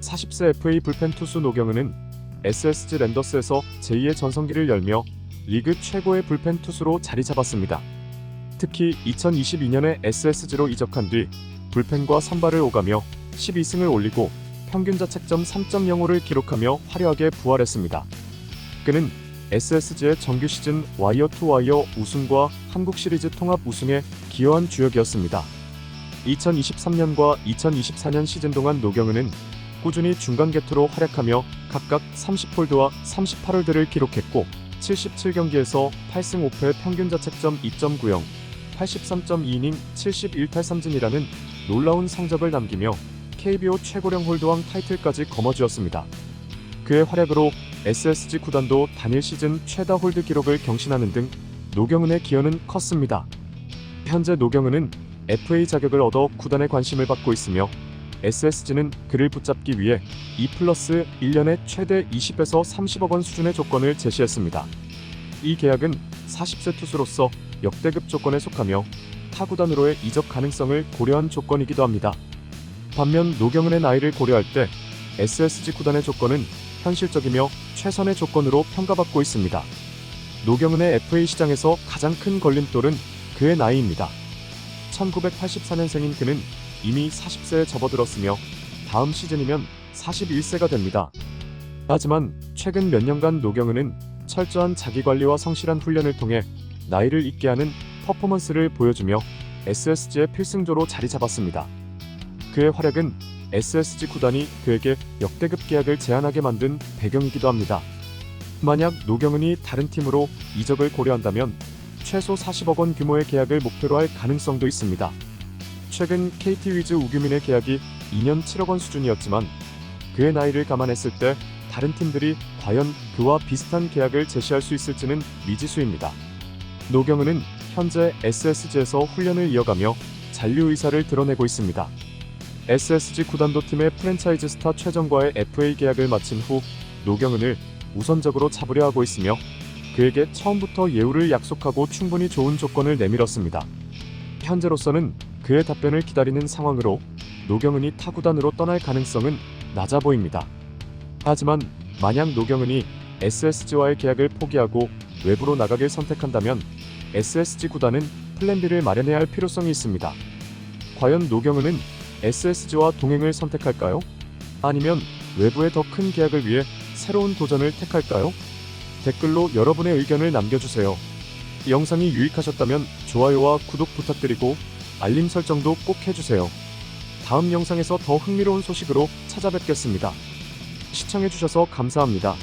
40세 FA 불펜 투수 노경은은 SSG 랜더스에서 제2의 전성기를 열며 리그 최고의 불펜 투수로 자리 잡았습니다. 특히 2022년에 SSG로 이적한 뒤 불펜과 선발을 오가며 12승을 올리고 평균 자책점 3.05를 기록하며 화려하게 부활했습니다. 그는 SSG의 정규 시즌 와이어 투 와이어 우승과 한국 시리즈 통합 우승에 기여한 주역이었습니다. 2023년과 2024년 시즌 동안 노경은은 꾸준히 중간 개투로 활약하며 각각 30홀드와 38홀드를 기록했고 77경기에서 8승 5패 평균 자책점 2.90, 83.2이닝 71탈삼진이라는 놀라운 성적을 남기며 KBO 최고령 홀드왕 타이틀까지 거머쥐었습니다. 그의 활약으로 SSG 구단도 단일 시즌 최다 홀드 기록을 경신하는 등 노경은의 기여는 컸습니다. 현재 노경은은 FA 자격을 얻어 구단의 관심을 받고 있으며 SSG는 그를 붙잡기 위해 2 플러스 1년에 최대 20에서 30억 원 수준의 조건을 제시했습니다. 이 계약은 40세 투수로서 역대급 조건에 속하며 타 구단으로의 이적 가능성을 고려한 조건이기도 합니다. 반면 노경은의 나이를 고려할 때 SSG 구단의 조건은 현실적이며 최선의 조건으로 평가받고 있습니다. 노경은의 FA 시장에서 가장 큰 걸림돌은 그의 나이입니다. 1984년생인 그는 이미 40세에 접어들었으며 다음 시즌이면 41세가 됩니다. 하지만 최근 몇 년간 노경은은 철저한 자기관리와 성실한 훈련을 통해 나이를 잊게 하는 퍼포먼스를 보여주며 SSG의 필승조로 자리 잡았습니다. 그의 활약은 SSG 구단이 그에게 역대급 계약을 제안하게 만든 배경이기도 합니다. 만약 노경은이 다른 팀으로 이적을 고려한다면 최소 40억 원 규모의 계약을 목표로 할 가능성도 있습니다. 최근 KT 위즈 우규민의 계약이 2년 7억 원 수준이었지만 그의 나이를 감안했을 때 다른 팀들이 과연 그와 비슷한 계약을 제시할 수 있을지는 미지수입니다. 노경은은 현재 SSG에서 훈련을 이어가며 잔류 의사를 드러내고 있습니다. SSG 구단도 팀의 프랜차이즈 스타 최정과의 FA 계약을 마친 후 노경은을 우선적으로 잡으려 하고 있으며 그에게 처음부터 예우를 약속하고 충분히 좋은 조건을 내밀었습니다. 현재로서는 그의 답변을 기다리는 상황으로 노경은이 타구단으로 떠날 가능성은 낮아 보입니다. 하지만 만약 노경은이 SSG와의 계약을 포기하고 외부로 나가길 선택한다면 SSG 구단은 플랜 B를 마련해야 할 필요성이 있습니다. 과연 노경은은 SSG와 동행을 선택할까요? 아니면 외부의 더 큰 계약을 위해 새로운 도전을 택할까요? 댓글로 여러분의 의견을 남겨주세요. 이 영상이 유익하셨다면 좋아요와 구독 부탁드리고 알림 설정도 꼭 해주세요. 다음 영상에서 더 흥미로운 소식으로 찾아뵙겠습니다. 시청해주셔서 감사합니다.